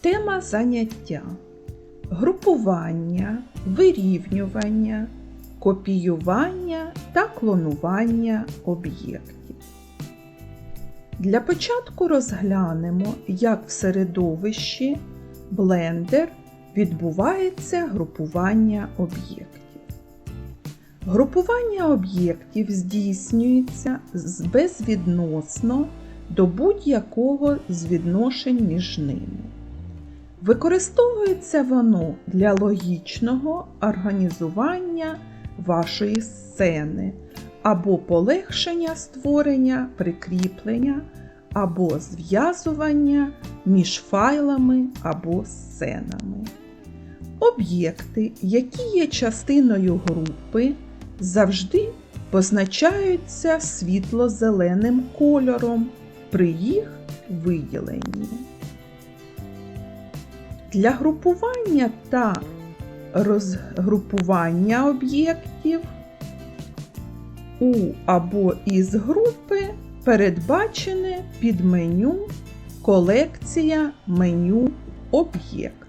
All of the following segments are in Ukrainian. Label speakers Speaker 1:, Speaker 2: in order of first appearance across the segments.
Speaker 1: Тема заняття групування, вирівнювання, копіювання та клонування об'єктів. Для початку розглянемо, як в середовищі Blender відбувається групування об'єктів. Групування об'єктів здійснюється безвідносно до будь-якого з відношень між ними. Використовується воно для логічного організування вашої сцени або полегшення створення, прикріплення або зв'язування між файлами або сценами. Об'єкти, які є частиною групи, завжди позначаються світло-зеленим кольором при їх виділенні. Для групування та розгрупування об'єктів у або із групи передбачене підменю колекція меню об'єкт.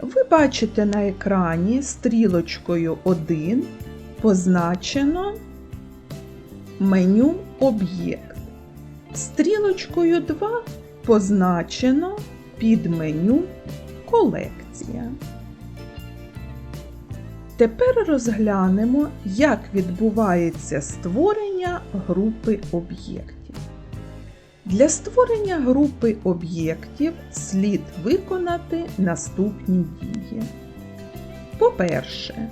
Speaker 1: Ви бачите на екрані стрілочкою 1 позначено меню об'єкт. Стрілочкою 2 позначено підменю колекція. Тепер розглянемо, як відбувається створення групи об'єктів. Для створення групи об'єктів слід виконати наступні дії. По-перше,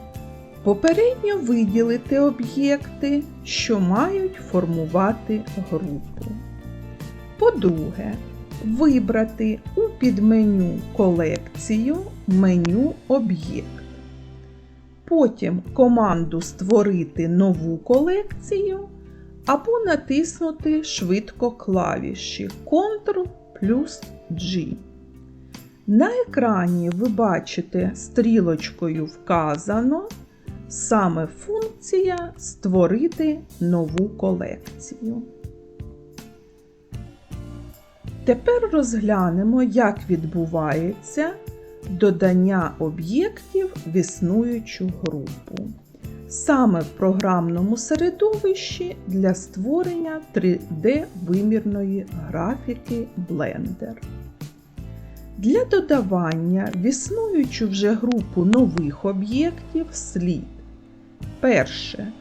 Speaker 1: попередньо виділити об'єкти, що мають формувати групу. По-друге, вибрати у підменю колекцію меню об'єкт. Потім команду Створити нову колекцію або натиснути швидко клавіші Ctrl плюс G. На екрані ви бачите стрілочкою вказано саме функція Створити нову колекцію. Тепер розглянемо, як відбувається додання об'єктів в існуючу групу. Саме в програмному середовищі для створення 3D-вимірної графіки Blender. Для додавання в існуючу вже групу нових об'єктів слід перше.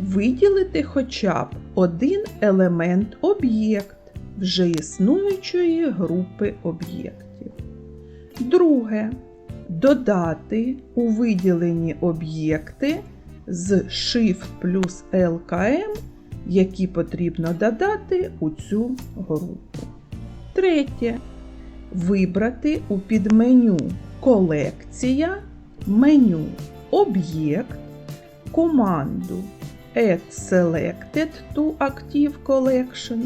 Speaker 1: Виділити хоча б один елемент об'єкт вже існуючої групи об'єктів. Друге. Додати у виділені об'єкти з Shift плюс LKM, які потрібно додати у цю групу. Третє. Вибрати у підменю Колекція, меню Об'єкт, команду Add Selected to Active Collection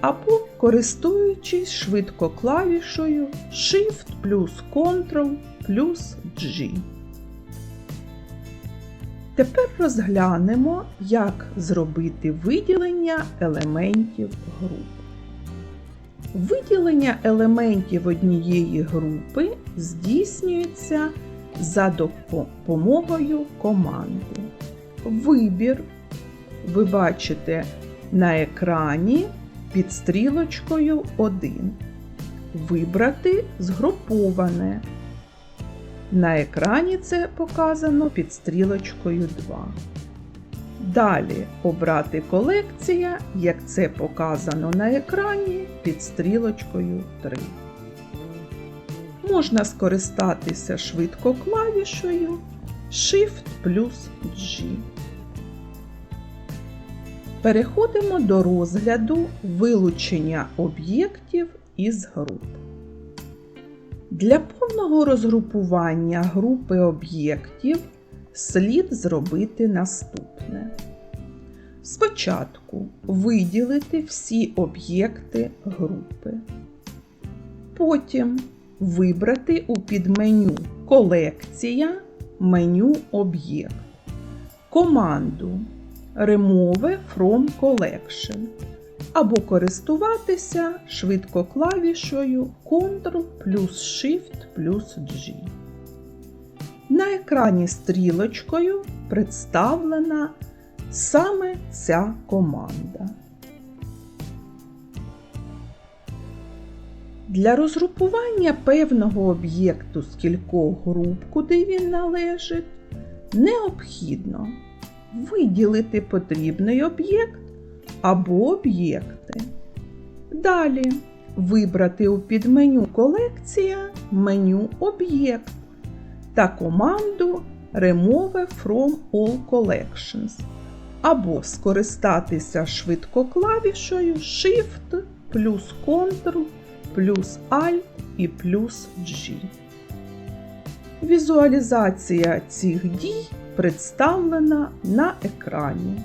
Speaker 1: або користуючись швидко клавішою Shift плюс Ctrl плюс G. Тепер розглянемо, як зробити виділення елементів груп. Виділення елементів однієї групи здійснюється за допомогою команди. Вибір ви бачите на екрані під стрілочкою 1. Вибрати згруповане. На екрані це показано під стрілочкою 2. Далі обрати колекція, як це показано на екрані під стрілочкою 3. Можна скористатися швидко клавішою Shift плюс G. Переходимо до розгляду вилучення об'єктів із груп. Для повного розгрупування групи об'єктів слід зробити наступне. Спочатку виділити всі об'єкти групи. Потім вибрати у підменю Колекція меню Об'єкт. Команду Remove from Collection або користуватися швидко клавішою Ctrl плюс Shift плюс G. На екрані стрілочкою представлена саме ця команда. Для розгрупування певного об'єкту з кількох груп, куди він належить, необхідно виділити потрібний об'єкт або об'єкти. Далі вибрати у підменю Колекція меню Об'єкт та команду Remove from All Collections або скористатися швидко клавішою Shift плюс Ctrl плюс Alt і плюс G. Візуалізація цих дій представлена на екрані.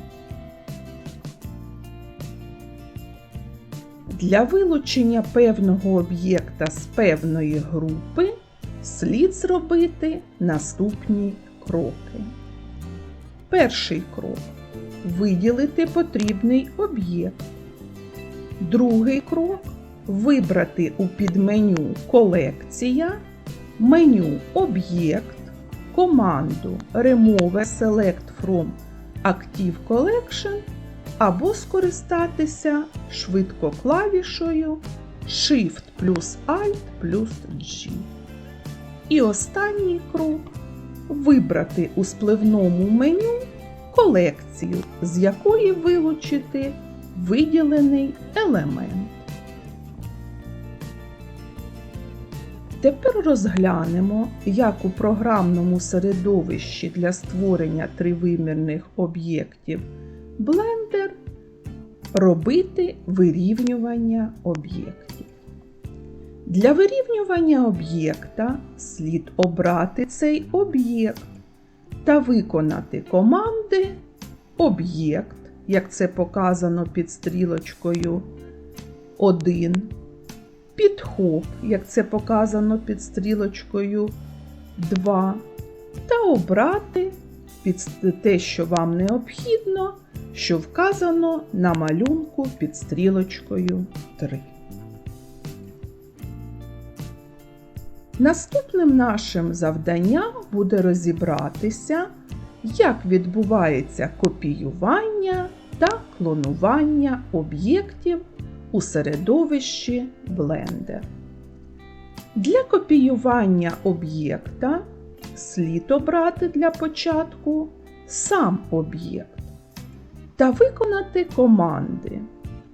Speaker 1: Для вилучення певного об'єкта з певної групи слід зробити наступні кроки. Перший крок виділити потрібний об'єкт. Другий крок вибрати у підменю Колекція, меню Об'єкт, команду Remove Select from Active Collection або скористатися швидко клавішою Shift плюс Alt плюс G. І останній крок вибрати у спливному меню колекцію, з якої вилучити виділений елемент. Тепер розглянемо, як у програмному середовищі для створення тривимірних об'єктів Blender робити вирівнювання об'єктів. Для вирівнювання об'єкта слід обрати цей об'єкт та виконати команди Об'єкт, як це показано під стрілочкою 1, Підхоп, як це показано під стрілочкою 2, та обрати під те, що вам необхідно, що вказано на малюнку під стрілочкою 3. Наступним нашим завданням буде розібратися, як відбувається копіювання та клонування об'єктів у середовищі Blender. Для копіювання об'єкта слід обрати для початку сам об'єкт та виконати команди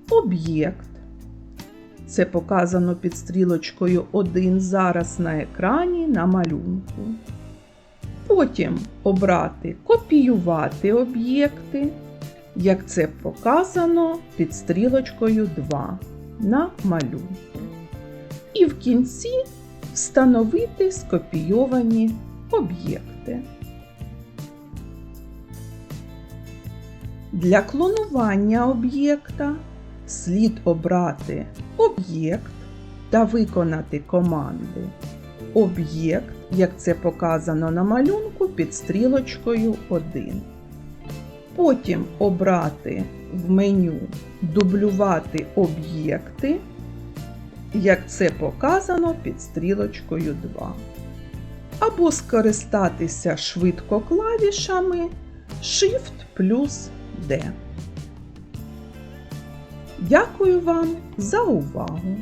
Speaker 1: Об'єкт. Це показано під стрілочкою 1 зараз на екрані на малюнку. Потім обрати Копіювати об'єкти, як це показано під стрілочкою 2 на малюнку. І в кінці встановити скопійовані об'єкти. Для клонування об'єкта слід обрати об'єкт та виконати команди Об'єкт, як це показано на малюнку під стрілочкою 1. Потім обрати в меню Дублювати об'єкти, як це показано під стрілочкою 2. Або скористатися швидко клавішами Shift плюс D. Дякую вам за увагу!